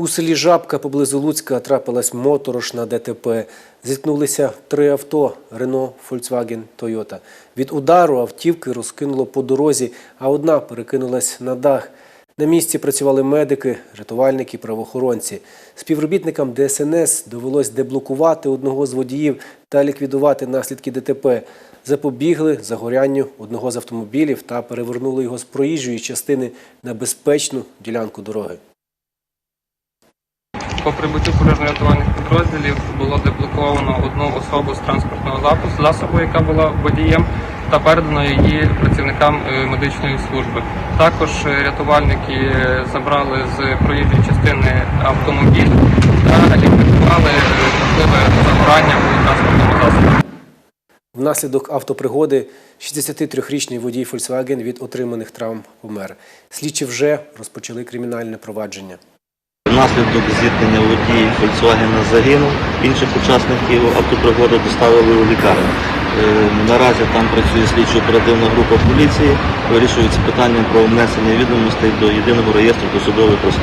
У селі Жабка поблизу Луцька трапилась моторошна ДТП. Зіткнулися три авто – Рено, Фольксваген, Тойота. Від удару автівки розкинуло по дорозі, а одна перекинулась на дах. На місці працювали медики, рятувальники, правоохоронці. Співробітникам ДСНС довелось деблокувати одного з водіїв та ліквідувати наслідки ДТП. Запобігли загорянню одного з автомобілів та перевернули його з проїжджої частини на безпечну ділянку дороги. По прибуттю пожежно-рятувальних підрозділів було деблоковано одну особу з транспортного засобу, яка була водієм, та передано її працівникам е, медичної служби. Також е, рятувальники е, забрали з проїжджої частини автомобіль та ліквідували можливе загорання у транспортному засобі. Внаслідок автопригоди 63-річний водій Volkswagen від отриманих травм помер. Слідчі вже розпочали кримінальне провадження. Внаслідок зіткнення водій Volkswagen загинув. Інших учасників автопригоди доставили у лікарню. Е, Наразі там працює слідчо-оперативна група поліції. Вирішується питання про внесення відомостей до єдиного реєстру досудових розслідувань.